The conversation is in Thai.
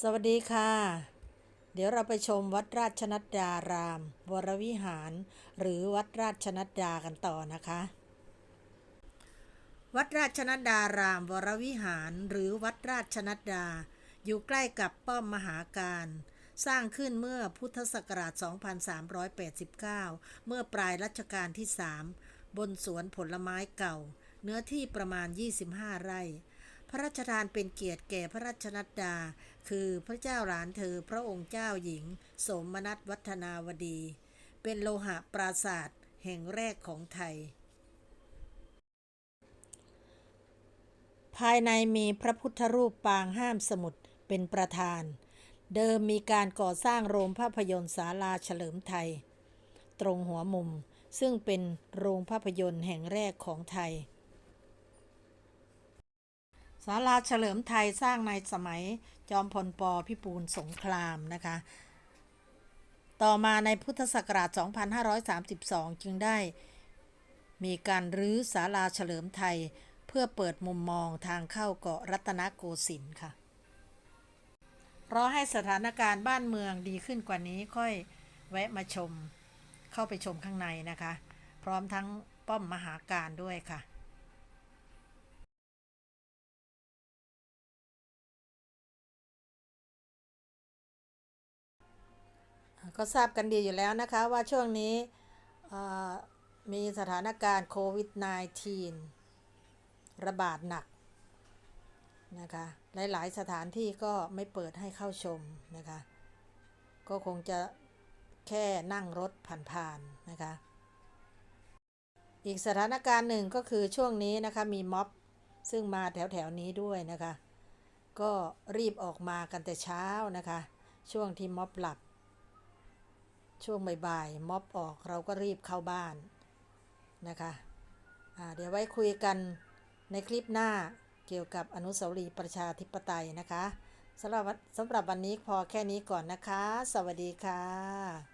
สวัสดีค่ะ เดี๋ยวเราไปชมวัดราชนัดดาราม วรวิหาร หรือวัดราชนัดดากันต่อนะคะ วัดราชนัดดาราม วรวิหาร หรือวัดราชนัดดา อยู่ใกล้กับป้อมมหาการ สร้างขึ้นเมื่อพุทธศักราช 2389 เมื่อปลายรัชกาลที่ 3 บนสวนผลไม้เก่า เนื้อที่ประมาณ 25 ไร่ ระราชทานเป็นเกียรติแก่พระราชนัดดา คือพระเจ้าหลานเธอพระองค์เจ้าหญิง สมนัตวัฒนาวดี เป็นโลหะปราศาสตร์แห่งแรกของไทย ภายในมีพระพุทธรูปปางห้ามสมุทรเป็นประธาน เดิมมีการก่อสร้างโรงภาพยนตร์ศาลาเฉลิมไทย ตรงหัวมุมซึ่งเป็นโรงภาพยนตร์แห่งแรกของไทย ศาลาเฉลิมไทยสร้างในสมัยจอมพลปพิบูลสงครามนะคะ ต่อมาในพุทธศักราช 2532 จึงได้มีการรื้อศาลาเฉลิมไทยเพื่อเปิดมุมมองทางเข้าเกาะรัตนโกสินทร์ค่ะ รอให้สถานการณ์บ้านเมืองดีขึ้นกว่านี้ค่อยแวะมาชมเข้าไปชมข้างในนะคะ พร้อมทั้งป้อมมหาการด้วยค่ะ ก็ทราบกันดีอยู่แล้วนะคะว่าช่วงนี้มีสถานการณ์โควิด -19 ระบาดหนักนะคะ หลายๆสถานที่ก็ไม่เปิดให้เข้าชมนะคะ ก็คงจะแค่นั่งรถผ่านๆนะคะ อีกสถานการณ์หนึ่งก็คือช่วงนี้นะคะมีม็อบซึ่งมาแถวๆนี้ด้วยนะคะ ก็รีบออกมากันแต่เช้านะคะ ช่วงที่ม็อบหลับ ช่วงบ่ายๆม็อบออกเราก็รีบเข้าบ้านนะคะเดี๋ยวไว้คุยกันในคลิปหน้าเกี่ยวกับอนุสาวรีย์ประชาธิปไตยนะคะสำหรับสำหรับวันนี้พอแค่นี้ก่อนนะคะ สวัสดีค่ะ